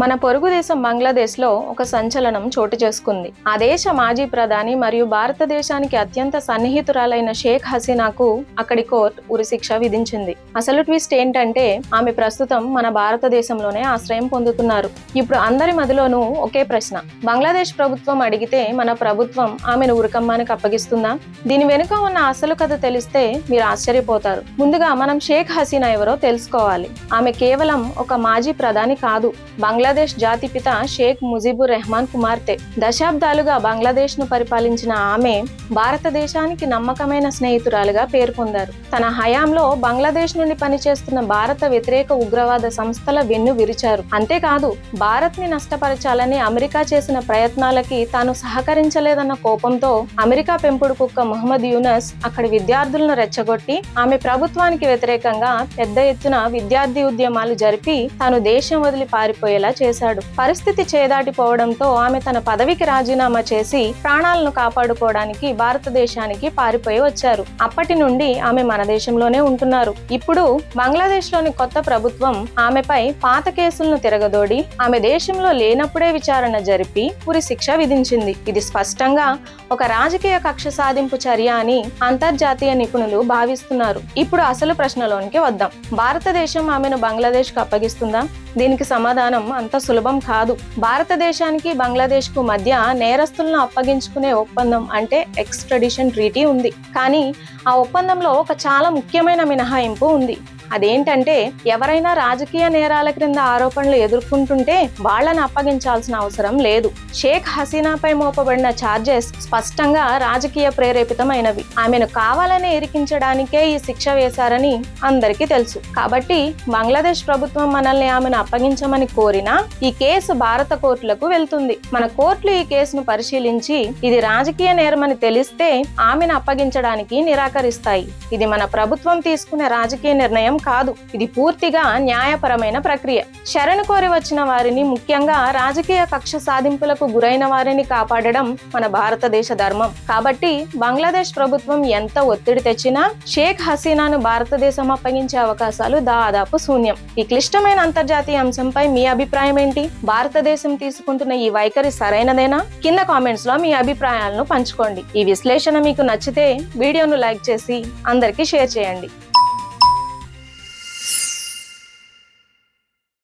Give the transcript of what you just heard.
మన పొరుగు దేశం బంగ్లాదేశ్లో ఒక సంచలనం చోటు చేసుకుంది. ఆ దేశ మాజీ ప్రధాని మరియు భారతదేశానికి అత్యంత సన్నిహితురాలైన షేక్ హసీనాకు అక్కడి కోర్టు ఉరిశిక్ష విధించింది. అసలు ట్విస్ట్ ఏంటంటే ఆమె ప్రస్తుతం మన భారతదేశంలోనే ఆశ్రయం పొందుతున్నారు. ఇప్పుడు అందరి మదిలోనూ ఒకే ప్రశ్న. బంగ్లాదేశ్ ప్రభుత్వం అడిగితే మన ప్రభుత్వం ఆమెను ఉరికమ్మానికి అప్పగిస్తుందా? దీని వెనుక ఉన్న అసలు కథ తెలిస్తే మీరు ఆశ్చర్యపోతారు. ముందుగా మనం షేక్ హసీనా ఎవరో తెలుసుకోవాలి. ఆమె కేవలం ఒక మాజీ ప్రధాని కాదు. బంగ్లాదేశ్ జాతిపిత షేక్ ముజిబుర్ రెహమాన్ కుమార్తె. దశాబ్దాలుగా బంగ్లాదేశ్ను పరిపాలించిన ఆమె భారతదేశానికి నమ్మకమైన స్నేహితురాలుగా పేరు పొందారు. తన హయాంలో బంగ్లాదేశ్ నుండి పనిచేస్తున్న భారత వ్యతిరేక ఉగ్రవాద సంస్థల వెన్ను విరిచారు. అంతేకాదు భారత్ని నష్టపరచాలని అమెరికా చేసిన ప్రయత్నాలకి తాను సహకరించలేదన్న కోపంతో అమెరికా పెంపుడు కుక్క మొహమ్మద్ యూనస్ అక్కడి విద్యార్థులను రెచ్చగొట్టి ఆమె ప్రభుత్వానికి వ్యతిరేకంగా పెద్ద ఎత్తున విద్యార్థి ఉద్యమాలు జరిపి తాను దేశం వదిలి పారిపోయేలా చేశాడు. పరిస్థితి చేదాటిపోవడంతో ఆమె తన పదవికి రాజీనామా చేసి ప్రాణాలను కాపాడుకోవడానికి భారతదేశానికి పారిపోయి వచ్చారు. అప్పటి నుండి ఆమె మన దేశంలోనే ఉంటున్నారు. ఇప్పుడు బంగ్లాదేశ్లోని కొత్త ప్రభుత్వం ఆమెపై పాత కేసులను తిరగదోడి ఆమె దేశంలో లేనప్పుడే విచారణ జరిపి ఉరి శిక్ష విధించింది. ఇది స్పష్టంగా ఒక రాజకీయ కక్ష సాధింపు చర్య అని అంతర్జాతీయ నిపుణులు భావిస్తున్నారు. ఇప్పుడు అసలు ప్రశ్నలోనికి వద్దాం. భారతదేశం ఆమెను బంగ్లాదేశ్కు అప్పగిస్తుందా? దీనికి సమాధానం అంత సులభం కాదు. భారతదేశానికి బంగ్లాదేశ్కు మధ్య నేరస్తులను అప్పగించుకునే ఒప్పందం అంటే ఎక్స్ట్రడిషన్ ట్రీటీ ఉంది. కానీ ఆ ఒప్పందంలో ఒక చాలా ముఖ్యమైన మినహాయింపు ఉంది. అదేంటంటే ఎవరైనా రాజకీయ నేరాల క్రింద ఆరోపణలు ఎదుర్కొంటుంటే వాళ్ళను అప్పగించాల్సిన అవసరం లేదు. షేక్ హసీనాపై మోపబడిన ఛార్జెస్ స్పష్టంగా రాజకీయ ప్రేరేపితమైనవి. ఆమెను కావాలనే ఇరికించడానికే ఈ శిక్ష వేశారని అందరికీ తెలుసు. కాబట్టి బంగ్లాదేశ్ ప్రభుత్వం మనల్ని ఆమెను అప్పగించమని కోరినా ఈ కేసు భారత కోర్టులకు వెళ్తుంది. మన కోర్టులు ఈ కేసును పరిశీలించి ఇది రాజకీయ నేరమని తెలిస్తే ఆమెను అప్పగించడానికి నిరాకరిస్తాయి. ఇది మన ప్రభుత్వం తీసుకునే రాజకీయ నిర్ణయం కాదు. ఇది పూర్తిగా న్యాయపరమైన ప్రక్రియ. శరణు కోరి వచ్చిన వారిని ముఖ్యంగా రాజకీయ కక్ష సాధింపులకు గురైన వారిని కాపాడడం మన భారతదేశ ధర్మం. కాబట్టి బంగ్లాదేశ్ ప్రభుత్వం ఎంత ఒత్తిడి తెచ్చినా షేక్ హసీనాను భారతదేశం అప్పగించే అవకాశాలు దాదాపు శూన్యం. ఈ క్లిష్టమైన అంతర్జాతీయ అంశంపై మీ అభిప్రాయం ఏంటి? భారతదేశం తీసుకుంటున్న ఈ వైఖరి సరైనదేనా? కింద కామెంట్స్లో మీ అభిప్రాయాలను పంచుకోండి. ఈ విశ్లేషణ మీకు నచ్చితే వీడియోను లైక్ చేసి అందరికీ షేర్ చేయండి.